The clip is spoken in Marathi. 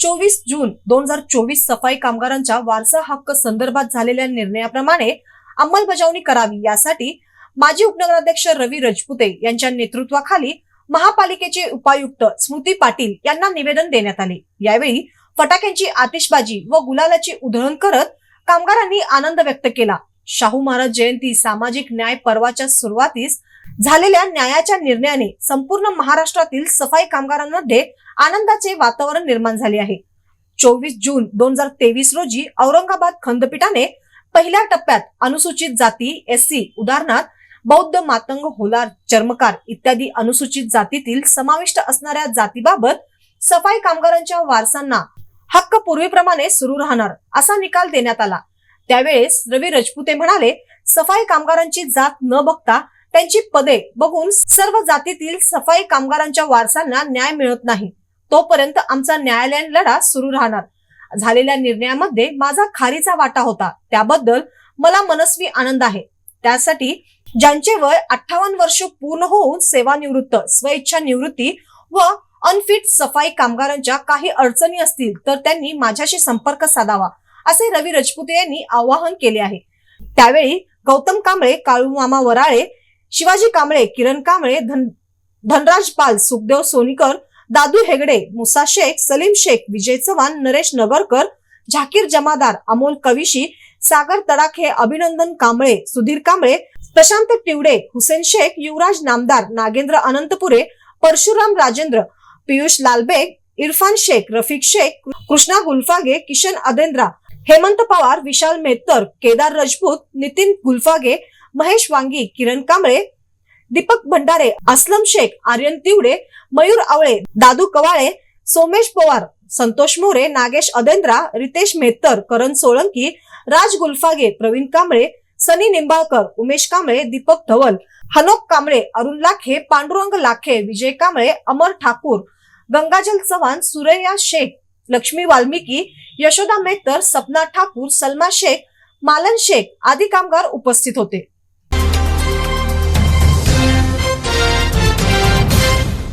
चोवीस जून दोन हजार चोवीस सफाई कामगारांच्या वारसा हक्क संदर्भात झालेल्या निर्णयाप्रमाणे अंमलबजावणी करावी यासाठी माजी उपनगराध्यक्ष रवी रजपुते यांच्या नेतृत्वाखाली महापालिकेचे उपायुक्त स्मृती पाटील यांना निवेदन देण्यात आले. यावेळी फटाक्यांची आतिषबाजी व गुलालाची उधळण करत कामगारांनी आनंद व्यक्त केला. शाहू महाराज जयंती सामाजिक न्याय पर्वाच्या सुरुवातीस झालेल्या न्यायाच्या निर्णयाने संपूर्ण महाराष्ट्रातील सफाई कामगारांमध्ये आनंदाचे वातावरण निर्माण झाले आहे. चोवीस जून दोन हजार तेवीस रोजी औरंगाबाद खंडपीठाने पहिल्या टप्प्यात अनुसूचित जाती एससी उदाहरणार्थ बौद्ध मातंग होलार चर्मकार इत्यादी अनुसूचित जातीतील समाविष्ट असणाऱ्या जातीबाबत सफाई कामगारांच्या वारसांना हक्क पूर्वीप्रमाणे सुरू राहणार असा निकाल देण्यात आला. त्यावेळेस रवी रजपुते म्हणाले सफाई कामगारांची जात न बघता त्यांची पदे बघून सर्व जातीतील सफाई कामगारांच्या वारसांना न्याय मिळत नाही. तोपर्यंत आमचा न्यायालयीन लढा सुरू राहणार. झालेल्या निर्णयामध्ये माझा खारीचा वाटा होता. त्याबद्दल मला मनस्वी आनंद आहे. त्यासाठी ज्यांचे वय अठ्ठावन्न वर्ष पूर्ण होऊन सेवानिवृत्त स्वइच्छा निवृत्ती व अनफिट सफाई कामगारांच्या काही अडचणी असतील तर त्यांनी माझ्याशी संपर्क साधावा असे रवी रजपुते यांनी आवाहन केले आहे. त्यावेळी गौतम कांबळे काळू मामा वराळे शिवाजी कांबळे किरण कांबळे धन धनराज पाल सुखदेव सोनीकर दादू हेगडे मुसा शेख सलीम शेख विजय चव्हाण नरेश नगरकर झाकीर जमादार अमोल कविशी सागर तडाखे अभिनंदन कांबळे सुधीर कांबळे प्रशांत टिवडे हुसेन शेख युवराज नामदार नागेंद्र अनंतपुरे परशुराम राजेंद्र पियुष लालबेग इरफान शेख रफिक शेख कृष्णा गुलफागे किशन अदेंद्रा हेमंत पवार विशाल मेहतर केदार राजपूत नितीन गुलफागे महेश वांगी किरण कांबळे दीपक भंडारे असलम शेख आर्यन तिवडे मयूर आवळे दादू कवाळे सोमेश पवार संतोष मोरे नागेश अदेंद्रा रितेश मेहतर करण सोळंकी राज गुलफागे प्रवीण कांबळे सनी निंबाळकर उमेश कांबळे दीपक धवल हनोक कांबळे अरुण लाखे पांडुरंग लाखे विजय कांबळे अमर ठाकूर गंगाजल चव्हाण सुरैया शेख लक्ष्मी वाल्मिकी यशोदा मेहतर सपना ठाकूर सलमा शेख मालन शेख आदी कामगार उपस्थित होते.